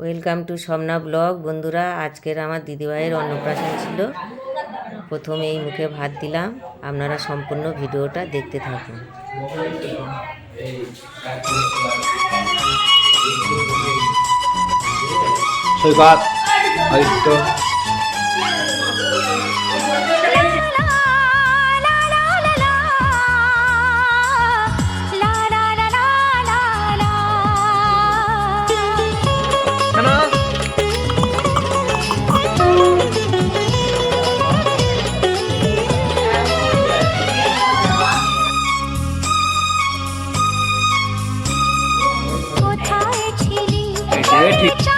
Welcome to সমনা blog বন্ধুরা, আজকের আমার দিদিভাইয়ের অন্নপ্রাশন ছিল। প্রথমে এই মুখে ভাত দিলাম। আপনারা সম্পূর্ণ ভিডিওটা দেখতে থাকুন। সৈকত 哎，你。